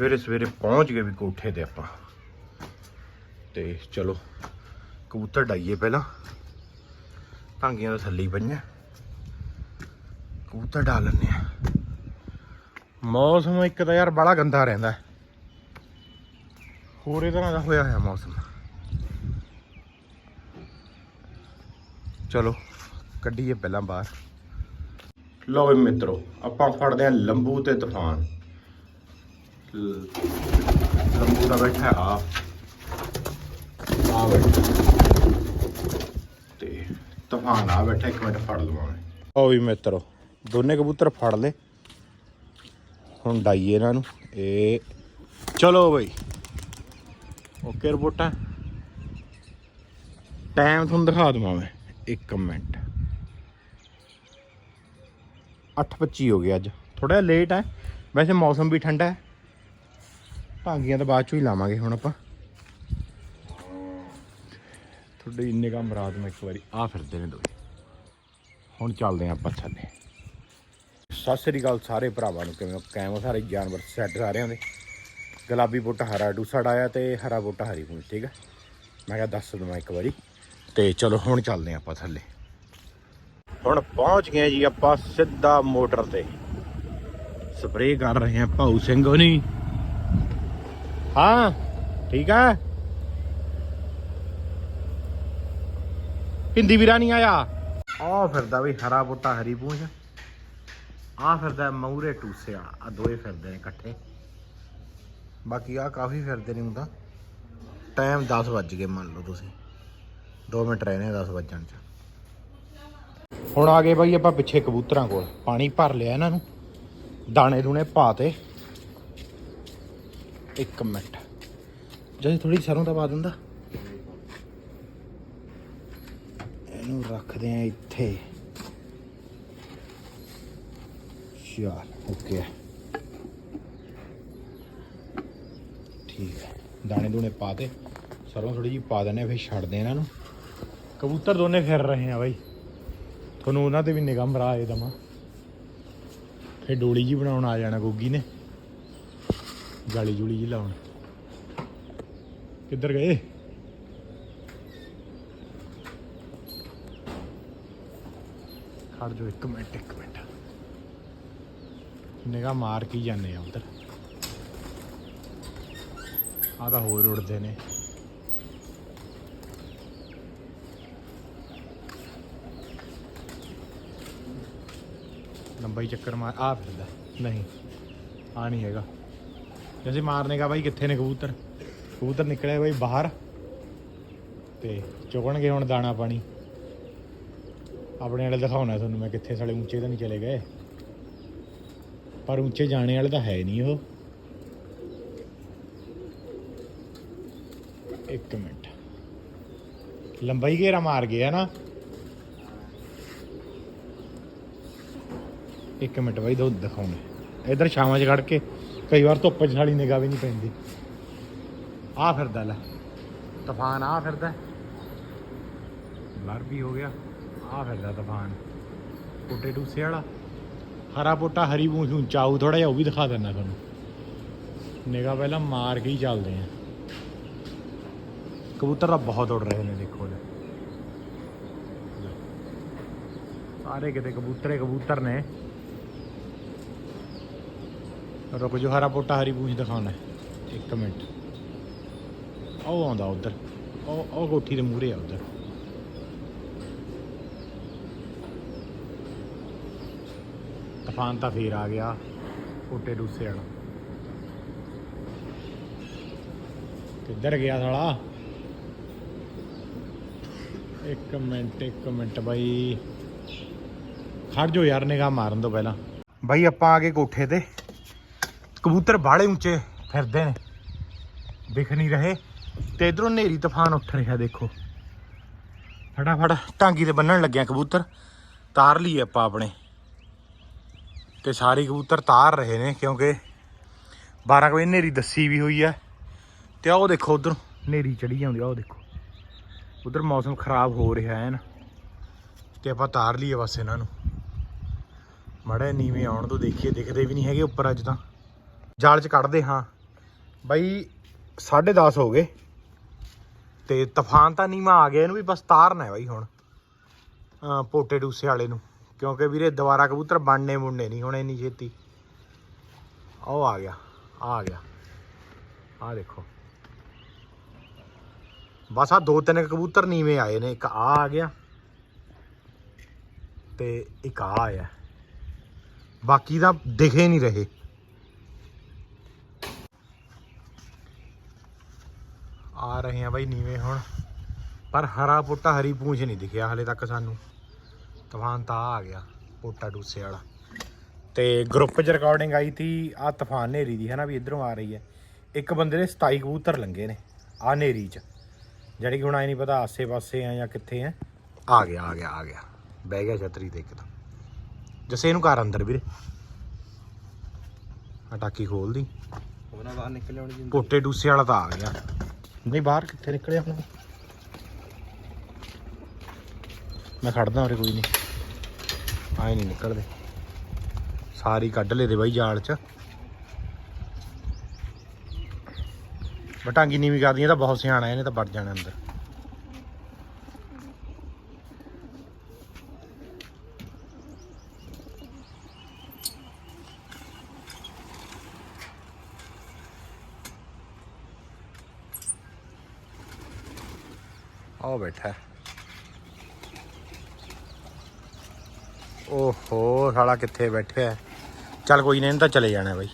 ਸਵੇਰੇ ਸਵੇਰੇ ਪਹੁੰਚ ਗਏ ਵੀ ਕੋਠੇ ਤੇ ਆਪਾਂ। ਤੇ ਚਲੋ, ਕਬੂਤਰ ਡਾਈਏ ਪਹਿਲਾਂ। ਟਾਂਗੀਆਂ ਦੇ ਥੱਲੇ ਹੀ ਪਈਆਂ। ਕਬੂਤਰ ਡਾ ਲੈਂਦੇ ਆ। ਮੌਸਮ ਇੱਕ ਤਾਂ ਯਾਰ ਬੜਾ ਗੰਦਾ ਰਹਿੰਦਾ। ਹੈ। ਹੋਰ ਤਰ੍ਹਾਂ ਦਾ ਹੋਇਆ ਹੋਇਆ ਮੌਸਮ। ਚਲੋ, ਕੱਢੀਏ ਪਹਿਲਾਂ ਬਾਹਰ। ਲਓ ਵੀ ਮਿੱਤਰੋ, ਆਪਾਂ ਫੜਦੇ ਆ ਲੰਬੂ ਤੇ ਤੂਫਾਨ। ਲੰਬੂ ਦਾ ਬੈਠਾ ਆ। ਆ ਬੈਠਾ। ਤੇ ਤੂਫਾਨ ਆ ਬੈਠਾ, ਇੱਕ ਮਿੰਟ ਫੜ ਲਵਾਂ ਉਹ ਵੀ ਮਿੱਤਰੋ, ਦੋਨੇ ਕਬੂਤਰ ਫੜ ਲਏ। ਹੁਣ ਡਾਈਏ ਇਹਨਾਂ ਨੂੰ। ਇਹ ਚਲੋ ਬਈ। ਓਕੇ ਰਿਪੋਰਟਾਂ। ਟਾਈਮ ਤੁਹਾਨੂੰ ਦਿਖਾ ਦਵਾਂ ਮੈਂ। ਇੱਕ ਮਿੰਟ। 8:25 ਹੋ ਗਿਆ ਅੱਜ। ਥੋੜਾ ਲੇਟ ਹੈ। ਵੈਸੇ ਮੌਸਮ ਵੀ ਠੰਡਾ ਹੈ। ਭਾਗੀਆਂ ਤਾਂ ਬਾਅਦ ਚੋਂ ਹੀ ਲਾਵਾਂਗੇ ਹੁਣ ਆਪਾਂ। ਤੁਹਾਡੇ ਇੰਨੇ ਕੰਮ ਰਾਤ ਮੈਂ ਇੱਕ ਵਾਰੀ ਆ ਫਿਰਦੇ ਨੇ ਦੋਏ ਹੁਣ ਚੱਲਦੇ ਹਾਂ ਆਪਾਂ ਥੱਲੇ। ਸਤਿ ਸ੍ਰੀ ਅਕਾਲ ਸਾਰੇ ਭਰਾਵਾਂ ਨੂੰ, ਕਿਵੇਂ ਕਾਇਮ ਸਾਰੇ? ਜਾਨਵਰ ਸੈੱਟ ਸਾਰਿਆਂ ਦੇ। ਗੁਲਾਬੀ ਬੂਟਾ ਹਰਾ ਡੂਸੜ ਆਇਆ ਤੇ ਹਰਾ ਬੂਟਾ ਹਰੀ ਪੂੰਛ ਠੀਕ ਹੈ ਮੈਂ ਕਿਹਾ ਦੱਸ ਦਵਾਂ ਇੱਕ ਵਾਰੀ। ਤੇ ਚਲੋ ਹੁਣ ਚੱਲਦੇ ਹਾਂ ਆਪਾਂ ਥੱਲੇ। ਹੁਣ ਪਹੁੰਚ ਗਏ ਜੀ ਆਪਾਂ ਸਿੱਧਾ ਮੋਟਰ ਤੇ। ਸਪਰੇਅ ਕਰ ਰਹੇ ਹਾਂ ਭਾਊ ਸਿੰਘ ਹੋਣੀ। ਹਾਂ, ਠੀਕ ਹੈ ਹਿੰਦੀ ਵੀਰਾ ਨਹੀਂ ਆਇਆ। ਆ ਫਿਰਦਾ ਵੀ ਹਰਾ ਬੂਟਾ ਹਰੀ ਪੂੰਛ। ਆ ਫਿਰਦਾ ਮੂਰੇ ਟੂਸੇ ਵਾਲਾ ਆ ਦੋਏ ਫਿਰਦੇ ਨੇ ਇਕੱਠੇ। ਬਾਕੀ ਆ ਕਾਫੀ ਫਿਰਦੇ ਨੇ ਹੁੰਦਾ ਟਾਈਮ 10 ਵੱਜ ਗਏ ਮੰਨ ਲਓ ਤੁਸੀਂ। 2 ਮਿੰਟ ਰਹੇ ਨੇ 10 ਵੱਜਣ ਚ। ਹੁਣ ਆ ਗਏ ਬਾਈ ਆਪਾਂ ਪਿੱਛੇ ਕਬੂਤਰਾਂ ਕੋਲ। ਪਾਣੀ ਭਰ ਲਿਆ ਇਹਨਾਂ ਨੂੰ। ਦਾਣੇ ਦੂਣੇ ਪਾਤੇ ਇੱਕ ਮਿੰਟ। ਜੇ ਥੋੜੀ ਸਰੋਂ ਦਾ ਪਾ ਦਿੰਦਾ। ਇਹਨੂੰ ਰੱਖਦੇ ਆ ਇੱਥੇ। ਚੱਲ ਓਕੇ ਠੀਕ ਹੈ ਦਾਣੇ ਦੂਣੇ ਪਾ ਦੇ ਸਰੋਂ ਥੋੜੀ ਜੀ ਪਾ ਦਿੰਨੇ ਆ, ਫਿਰ ਛੱਡਦੇ ਆ ਇਹਨਾਂ ਨੂੰ। ਕਬੂਤਰ ਦੋਨੇ ਫਿਰ ਰਹੇ ਆ ਬਾਈ। ਤੁਹਾਨੂੰ ਉਹਨਾਂ ਤੇ ਵੀ ਨਿਗਾਹ ਮਰਾ ਦੇ ਦਵਾਂ ਫਿਰ ਡੋਲੀ ਜੀ ਬਣਾਉਣ ਆ ਜਾਣਾ ਗੋਗੀ ਨੇ। ਜਾਲੀ ਜੁਲੀ ਜੀ ਲਾਉਣ। ਕਿੱਧਰ ਗਏ? ਖੜ ਜੋ ਇੱਕ ਮਿੰਟ ਇੱਕ ਮਿੰਟ। ਨਿਗਾਹ ਮਾਰ ਕੇ ਹੀ ਜਾਂਦੇ ਆ ਉਧਰ। ਆ ਤਾਂ ਹੋਰ ਉੜਦੇ ਨੇ। ਲੰਬਾਈ ਚੱਕਰ ਮਾਰ ਆ ਫਿਰਦਾ। ਨਹੀਂ ਆ ਨਹੀਂ ਹੈਗਾ। ਜੈਸੇ ਮਾਰਨੇ ਕਾ ਬਾਈ ਕਿੱਥੇ ਨੇ ਕਬੂਤਰ? ਕਬੂਤਰ ਨਿਕਲੇ ਬਾਈ ਬਾਹਰ। ਤੇ ਚੁਗਣਗੇ ਹੁਣ ਦਾਣਾ ਪਾਣੀ। ਆਪਣੇ ਵਾਲੇ ਦਿਖਾਉਣਾ ਤੁਹਾਨੂੰ ਮੈਂ ਕਿੱਥੇ ਸਾਲੇ ਉੱਚੇ ਤਾਂ ਨਹੀਂ ਚਲੇ ਗਏ। ਪਰ ਉੱਚੇ ਜਾਣੇ ਵਾਲੇ ਤਾਂ ਹੈ ਨਹੀਂ ਉਹ। ਇੱਕ ਮਿੰਟ। ਲੰਬਾਈ ਘੇਰਾ ਮਾਰ ਗਿਆ ਨਾ। ਇੱਕ ਮਿੰਟ ਬਾਈ ਦੋ ਦਿਖਾਉਣੇ। ਇਧਰ ਛਾਵਾਂ 'ਚ ਖੜ ਕੇ। ਕਈ ਵਾਰ ਧੁੱਪ 'ਚ ਸਾਲੀ ਨਿਗਾਹ ਵੀ ਨਹੀਂ ਪੈਂਦੀ। ਆ ਫਿਰਦਾ ਲੈ। ਤੂਫਾਨ ਆ ਫਿਰਦਾ। ਲਰ ਵੀ ਹੋ ਗਿਆ। ਆ ਫਿਰਦਾ ਤੂਫਾਨ। ਕੋਟੇ ਟੂਸੇ ਵਾਲਾ। ਹਰਾ ਪੋਟਾ ਹਰੀ ਪੂੰਛ ਚਾਉ ਥੋੜਾ ਜਿਹਾ, ਉਹ ਵੀ ਦਿਖਾ ਦਿੰਦਾ ਤੁਹਾਨੂੰ। ਨਿਗਾਹ ਪਹਿਲਾਂ ਮਾਰ ਕੇ ਹੀ ਚੱਲਦੇ ਆ। ਕਬੂਤਰ ਤਾਂ ਬਹੁਤ ਉੱਡ ਰਹੇ ਨੇ, ਦੇਖੋ ਲੈ। ਲੈ। ਸਾਰੇ ਕਿਤੇ ਕਬੂਤਰੇ ਕਬੂਤਰ ਨੇ। ਰੁਕ ਜੋ ਹਰਾ ਪੋਟਾ, ਹਰੀ ਪੂੰਛ ਦਿਖਾਉਣਾ ਹੈ। ਇੱਕ ਮਿੰਟ। ਉਹ ਆਉਂਦਾ ਉਧਰ। ਉਹ ਉਹ ਕੋਠੀ ਦੇ ਮੂਹਰੇ ਆ ਉਧਰ। ਤੂਫਾਨ ਤਾਂ ਫੇਰ ਆ ਗਿਆ, ਕੋਟੇ ਡੂਸੇ ਵਾਲਾ। ਕਿੱਧਰ ਗਿਆ ਸਾਲਾ? ਇੱਕ ਮਿੰਟ ਇੱਕ ਮਿੰਟ ਬਾਈ। ਖੜ ਜੋ ਯਾਰ, ਨਿਗਾਹ ਮਾਰਨ ਤੋਂ ਪਹਿਲਾਂ। ਬਾਈ, ਆਪਾਂ ਆ ਗਏ ਕੋਠੇ ਤੇ। ਕਬੂਤਰ ਬਾਹਲੇ ਉੱਚੇ ਫਿਰਦੇ ਨੇ। ਦਿਖ ਨਹੀਂ ਰਹੇ ਤੇ ਇਧਰੋਂ ਨੇਰੀ ਤੂਫਾਨ ਉੱਠ ਰਿਹਾ ਦੇਖੋ। ਫਟਾਫਟ ਟਾਂਗੀ ਤੇ ਬੰਨਣ ਲੱਗਿਆ ਕਬੂਤਰ। ਤਾਰ ਲਈ ਆਪਾਂ ਆਪਣੇ। ਤੇ ਸਾਰੇ ਕਬੂਤਰ ਤਾਰ ਰਹੇ ਨੇ ਕਿਉਂਕਿ 12 ਵਜੇ ਨੇਰੀ ਦੱਸੀ ਵੀ ਹੋਈ ਹੈ ਤੇ ਆਹ ਦੇਖੋ ਉਧਰ ਨੇਰੀ ਚੜੀ ਜਾਂਦੀ ਆ ਉਹ ਦੇਖੋ। ਉਧਰ ਮੌਸਮ ਖਰਾਬ ਹੋ ਰਿਹਾ ਹੈ ਨਾ। ਤੇ ਆਪਾਂ ਤਾਰ ਲਈਏ ਬਸ ਇਹਨਾਂ ਨੂੰ। ਮੜੇ ਨੀਵੇਂ ਆਉਣ ਤੋਂ ਦੇਖੀਏ, ਦਿਖਦੇ ਵੀ ਨਹੀਂ ਹੈਗੇ ਉੱਪਰ ਅੱਜ ਤਾਂ। ਜਾਲ 'ਚ ਕੱਢਦੇ ਹਾਂ। ਬਾਈ 10:30 ਹੋ ਗਏ। ਤੇ ਤੂਫਾਨ ਤਾਂ ਨੀਵਾ ਆ ਗਿਆ, ਇਹਨੂੰ ਵੀ ਬਸ ਤਾਰਨਾ ਹੈ ਬਾਈ ਹੁਣ। ਪੋਟੇ ਡੂਸੇ ਵਾਲੇ ਨੂੰ। ਕਿਉਂਕਿ ਵੀਰੇ ਦੁਬਾਰਾ ਕਬੂਤਰ ਬਣਨੇ ਮੁੰਨੇ ਨਹੀਂ, ਹੁਣ ਇੰਨੀ ਛੇਤੀ। ਉਹ ਆ ਗਿਆ ਆ ਗਿਆ। ਆ ਦੇਖੋ। ਬਸ ਆ ਦੋ ਤਿੰਨ ਕਬੂਤਰ ਨੀਵੇਂ ਆਏ ਨੇ, ਇੱਕ ਆ ਆ ਗਿਆ ਤੇ ਇੱਕ ਆ ਆਇਆ। ਬਾਕੀ ਤਾਂ ਦਿਖੇ ਨਹੀਂ ਰਹੇ। ਆ ਰਹੇ ਆ ਬਾਈ ਨੀਵੇਂ ਹੁਣ। ਪਰ ਹਰਾ ਪੋਟਾ ਹਰੀ ਪੂੰਛ ਨਹੀਂ ਦਿਖਿਆ ਹਲੇ ਤੱਕ ਸਾਨੂੰ। ਤੂਫਾਨ ਤਾਂ ਆ ਗਿਆ ਪੋਟਾ ਡੂਸੇ ਵਾਲਾ। ਤੇ ਗਰੁੱਪ 'ਚ ਰਿਕਾਰਡਿੰਗ ਆਈ ਤੀ ਆ ਤੂਫਾਨ ਨੇਰੀ ਦੀ ਹੈ ਨਾ ਵੀ ਇਧਰੋਂ ਆ ਰਹੀ ਹੈ। ਇੱਕ ਬੰਦੇ ਨੇ 27 ਕਬੂਤਰ ਲੰਗੇ ਨੇ ਆ ਨੇਰੀ 'ਚ। ਜਿਹੜੀ ਕਿ ਹੁਣ ਆਈ ਨਹੀਂ ਪਤਾ ਆਸੇ-ਪਾਸੇ ਆ ਜਾਂ ਕਿੱਥੇ ਆ। ਆ ਗਿਆ ਆ ਗਿਆ ਆ ਗਿਆ। ਬਹਿ ਗਿਆ ਛਤਰੀ ਤੇ ਇੱਕ ਤਾਂ। ਜਸੇ ਇਹਨੂੰ ਘਰ ਅੰਦਰ ਵੀਰੇ। ਆ ਟਾਕੀ ਖੋਲਦੀ ਉਹਨਾਂ ਬਾਹਰ ਨਿਕਲ ਆਉਣੀ ਜਿੰਦ ਪੋਟੇ ਡੂਸੇ ਵਾਲਾ ਤਾਂ ਆ ਗਿਆ। ਨਹੀਂ, ਬਾਹਰ ਕਿੱਥੇ ਨਿਕਲਿਆ ਹੁਣ ਮੈਂ ਖੜਦਾ ਉਰੇ, ਕੋਈ ਨਹੀਂ। ਆਏ ਨਹੀਂ ਨਿਕਲਦੇ। ਸਾਰੀ ਕੱਢ ਲਏ ਦੇ ਬਾਈ ਜਾਲ ਚ। ਬਟਾਂਗੀ ਨੀਵੀਂ ਕਰਦੀਆਂ ਤਾਂ ਬਹੁਤ ਸਿਆਣਾ, ਇਹਨੇ ਤਾਂ ਵੜ ਜਾਣਾ ਅੰਦਰ। ਆਹ ਬੈਠਾ ਓਹੋ, ਸਾਲਾ ਕਿੱਥੇ ਬੈਠਿਆ ਚੱਲ ਕੋਈ ਨਹੀਂ ਇਹਨੂੰ ਤਾਂ ਚਲੇ ਜਾਣਾ ਬਾਈ।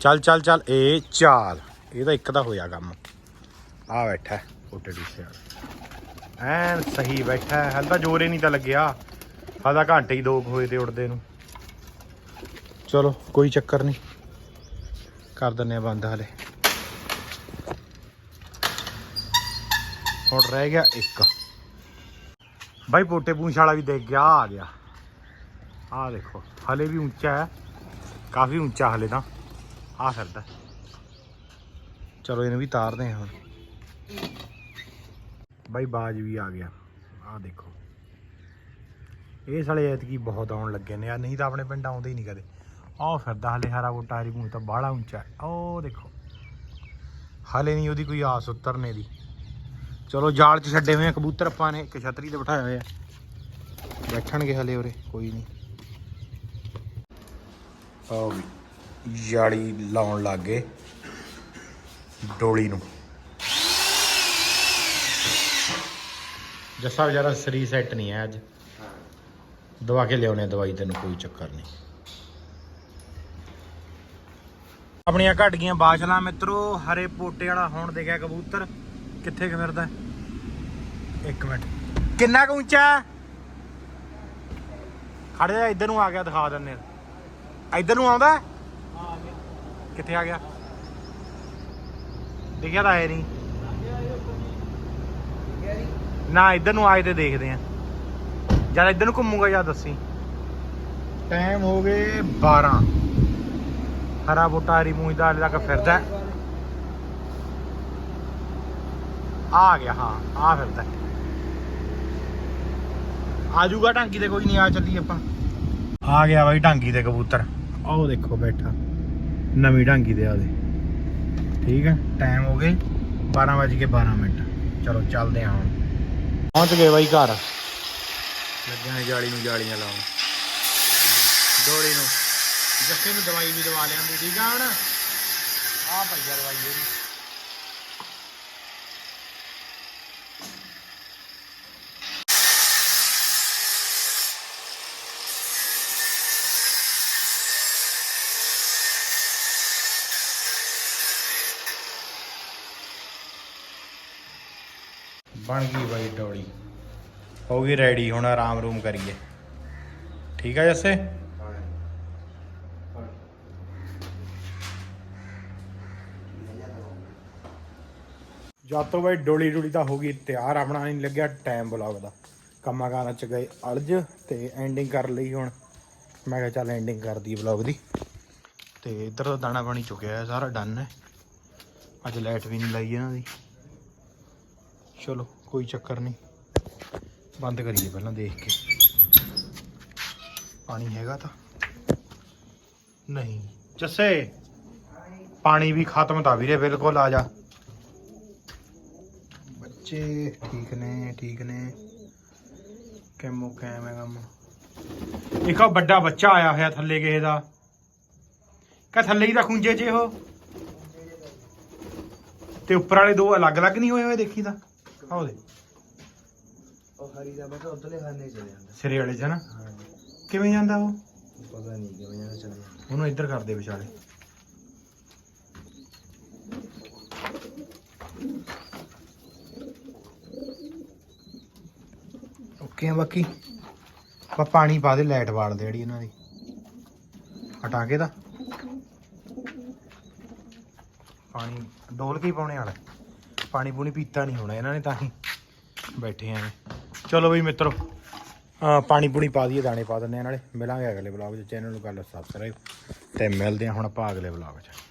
ਚੱਲ ਚੱਲ ਚੱਲ ਇਹ ਚਾਲ। ਇਹ ਤਾਂ ਇੱਕ ਦਾ ਹੋਇਆ ਕੰਮ। ਆ ਬੈਠਾ ਫੋਟੇ ਡੂਸੇ ਵਾਲਾ ਐਨ ਸਹੀ ਬੈਠਾ ਹੈ। ਤਾਂ ਜ਼ੋਰ ਹੀ ਨਹੀਂ ਤਾਂ ਲੱਗਿਆ। ਹਾਲਾ ਘੰਟੇ ਹੀ ਦੋ ਹੋਏ ਤੇ ਉੜਦੇ ਨੂੰ। ਚਲੋ, ਕੋਈ ਚੱਕਰ ਨਹੀਂ। ਕਰ ਦਿੰਨੇ ਆ ਬੰਦ ਹਲੇ। ਹੁਣ ਰਹਿ ਗਿਆ ਇੱਕ। ਬਾਈ ਪੋਟੇ ਪੂੰਛ ਵਾਲਾ ਵੀ ਦੇਖ ਗਿਆ, ਆ ਗਿਆ। ਆ ਦੇਖੋ, ਹਲੇ ਵੀ ਉੱਚਾ ਹੈ। ਕਾਫੀ ਉੱਚਾ ਹਲੇ ਤਾਂ। ਆ ਫਿਰਦਾ। ਚਲੋ ਇਹਨੂੰ ਵੀ ਤਾਰਦੇ ਹਾਂ ਹੁਣ। ਬਾਈ ਬਾਜ ਵੀ ਆ ਗਿਆ। ਆ ਦੇਖੋ। ਇਹ ਸਾਲੇ ਐਤਕੀ ਬਹੁਤ ਆਉਣ ਲੱਗੇ ਨੇ। ਆ ਨਹੀਂ ਤਾਂ ਆਪਣੇ ਪਿੰਡ ਆਉਂਦੇ ਹੀ ਨਹੀਂ ਕਦੇ। ਆਹ ਫਿਰਦਾ ਹਲੇ ਹਰਾ ਬੂਟਾ, ਹਰੀ ਪੂੰਛ ਤਾਂ ਬਾਹਲਾ ਉੱਚਾ ਉਹ ਦੇਖੋ। ਹਲੇ ਨਹੀਂ ਉਹਦੀ ਕੋਈ ਆਸ ਉਤਰਨੇ ਦੀ। ਚਲੋ ਜਾਲ 'ਚ ਛੱਡੇ ਹੋਏ ਆ, ਕਬੂਤਰ ਆਪਾਂ ਨੇ, ਇੱਕ ਛਤਰੀ ਤੇ ਬਿਠਾਏ ਹੋਏ ਬੈਠਣਗੇ ਹਲੇ ਉਰੇ, ਕੋਈ ਨਹੀਂ। ਆਹ ਵੀ ਜਾਲੀ ਲਾਉਣ ਲੱਗ ਗਏ ਡੋਲੀ ਨੂੰ। ਜੱਸਾ ਵਿਚਾਰਾ ਸਰੀਰ ਸੈੱਟ ਨਹੀਂ ਹੈ ਅੱਜ। ਦਵਾ ਕੇ ਲਿਆਉਣੇ ਦਵਾਈ, ਤੈਨੂੰ ਕੋਈ ਚੱਕਰ ਨਹੀਂ। ਆਪਣੀਆਂ ਘਟ ਗਈਆਂ ਬਾਸ਼ਲਾਂ ਮਿੱਤਰੋ, ਹਰੇ ਪੋਟੇ ਵਾਲਾ ਹੋਣ ਦੇ ਗਿਆ ਕਬੂਤਰ। ਕਿੱਥੇ ਕਿ ਫਿਰਦਾ ਇੱਕ ਮਿੰਟ। ਕਿੰਨਾ ਕੁ ਉੱਚਾ? ਹੈ? ਜਾ, ਇੱਧਰ ਨੂੰ ਆ ਗਿਆ, ਦਿਖਾ ਦਿੰਨੇ ਆ। ਇੱਧਰ ਨੂੰ ਆਉਂਦਾ? ਹੈ? ਕਿੱਥੇ ਆ ਗਿਆ? ਦਿਖਿਆ ਤਾਂ ਹੈ ਨਹੀਂ। ਨਾ, ਇੱਧਰ ਨੂੰ ਆਏ ਤੇ ਦੇਖਦੇ ਆ। ਜਦ ਇੱਧਰ ਨੂੰ ਘੁੰਮੂਗਾ ਜਾਂ ਦੱਸੀ? ਟਾਈਮ ਹੋ ਗਏ 12 ਹਰਾ ਬੂਟਾ, ਹਰੀ ਮੂੰਹ ਦਾ ਹਲੇ ਤੱਕ ਫਿਰਦਾ ਹੈ। ਆ ਗਿਆ, ਹਾਂ, ਆ ਫਿਰਦਾ ਆ ਜਾਊਗਾ ਢਾਂਗੀ ਤੇ, ਕੋਈ ਨਹੀਂ ਆ ਚੱਲੀ ਆਪਾਂ। ਆ ਗਿਆ ਬਾਈ ਢਾਂਗੀ ਤੇ ਕਬੂਤਰ। ਆਹ ਦੇਖੋ ਬੈਠਾ, ਨਵੀਂ ਢਾਂਗੀ ਦੇ। ਆਦੇ ਠੀਕ ਹੈ ਟਾਈਮ ਹੋ ਗਏ 12 ਵਜ ਕੇ 12 ਮਿੰਟ। ਚਲੋ ਚੱਲਦੇ ਹਾਂ ਹੁਣ। ਪਹੁੰਚ ਗਏ ਬਾਈ ਘਰ। ਲੱਗਿਆ ਜਾਲੀ ਨੂੰ ਜਾਲੀਆਂ ਲਾਉਣ। ਡੋਲੀ ਨੂੰ। ਜੱਸੇ ਨੂੰ ਦਵਾਈ ਵੀ ਦਵਾ ਲਿਆਂਦੀ, ਠੀਕ ਆ ਹੁਣ? ਆ ਭਈਆ ਦਵਾਈ ਇਹਦੀ। ਬਣ ਗਈ ਬਾਈ ਡੋਲੀ। ਹੋ ਗਈ ਰੈਡੀ ਹੁਣ ਆਰਾਮ ਰੂਮ ਕਰੀਏ। ਠੀਕ ਆ ਜੱਸੇ? ਜਦ ਤੋਂ ਬਾਈ ਡੋਲੀ ਡੋਲੀ ਤਾਂ ਹੋ ਗਈ ਤਿਆਰ ਆਪਣਾ ਨਹੀਂ ਲੱਗਿਆ ਟਾਈਮ ਬਲੌਗ ਦਾ। ਕੰਮਾਂ ਕਾਰਾਂ ਚ ਗਏ ਅਲਝ ਤੇ ਐਂਡਿੰਗ ਕਰ ਲਈ ਹੁਣ। ਮੈਂ ਕਿਹਾ ਚੱਲ ਐਂਡਿੰਗ ਕਰ ਦਈਏ ਬਲੌਗ ਦੀ। ਤੇ ਇੱਧਰ ਦਾ ਦਾਣਾ ਪਾਣੀ ਚੁੱਕਿਆ ਹੈ ਸਾਰਾ ਡਨ ਹੈ। ਅੱਜ ਲਾਈਟ ਵੀ ਨਹੀਂ ਲਾਈ ਇਹਨਾਂ ਦੀ। ਚਲੋ। ਕੋਈ ਚੱਕਰ ਨਹੀਂ। ਬੰਦ ਕਰੀਏ ਪਹਿਲਾਂ ਦੇਖ ਕੇ। ਪਾਣੀ ਹੈਗਾ ਤਾਂ। ਨਹੀਂ। ਜੱਸੇ, ਪਾਣੀ ਵੀ ਖਤਮ ਤਾਂ ਵੀਰੇ, ਬਿਲਕੁਲ ਆ ਜਾ। ਬੱਚੇ ਠੀਕ ਨੇ ਠੀਕ ਨੇ। ਕੈਮੋ ਕੈਮ ਹੈ ਕੰਮ। ਇੱਕ ਆ ਵੱਡਾ ਬੱਚਾ ਆਇਆ ਹੋਇਆ ਥੱਲੇ ਕਿਸੇ ਦਾ। ਕਹ ਥੱਲੇ ਹੀ ਤਾਂ ਖੁੰਝੇ ਜੇ ਉਹ। ਤੇ ਉੱਪਰ ਵਾਲੇ ਦੋ ਅਲੱਗ-ਅਲੱਗ ਨਹੀਂ ਹੋਏ ਹੋਏ ਦੇਖੀ ਦਾ ਆਹ ਉਹਦੇ ਉਹ ਹਰੀ ਦਾ ਤਾਂ ਉਧਰਲੇ ਖਾਨੇ ਚਲੇ ਜਾਂਦਾ। ਸਿਰੇ ਵਾਲੇ 'ਚ ਨਾ? ਹਾਂ। ਕਿਵੇਂ ਜਾਂਦਾ ਉਹ? ਪਤਾ ਨਹੀਂ ਕਿਵੇਂ ਜਾਂਦਾ ਚਲੇ ਜਾਂਦਾ। ਉਹਨੂੰ ਇੱਧਰ ਕਰ ਦੇ ਵਿਚਾਲੇ। ਓਕੇ ਆ ਬਾਕੀ। ਬਾ ਪਾਣੀ ਪਾ ਦੇ ਲਾਈਟ ਬਾਲ ਦੇ ਜਿਹੜੀ ਇਹਨਾਂ ਦੀ। ਹਟਾ ਕੇ ਦਾ ਪਾਣੀ ਡੋਲ ਕੇ ਹੀ ਪਾਉਣੇ ਵਾਲਾ। ਪਾਣੀ ਪੂਣੀ ਪੀਤਾ ਨਹੀਂ ਹੋਣਾ, ਇਹਨਾਂ ਨੇ ਤਾਂ ਹੀ ਬੈਠੇ ਆਂ। ਚਲੋ ਬਈ ਮਿੱਤਰੋ ਪਾਣੀ ਪੂਣੀ ਪਾ ਦਈਏ, ਦਾਣੇ ਪਾ ਦਿੰਦੇ ਆ ਨਾਲੇ। ਮਿਲਾਂਗੇ ਅਗਲੇ ਵਲੌਗ 'ਚ ਚੈਨਲ ਨੂੰ ਕਰ ਲਓ ਸਬਸਕ੍ਰਾਈਬ ਤੇ ਮਿਲਦੇ ਆ ਹੁਣ ਆਪਾਂ ਅਗਲੇ ਵਲੌਗ 'ਚ।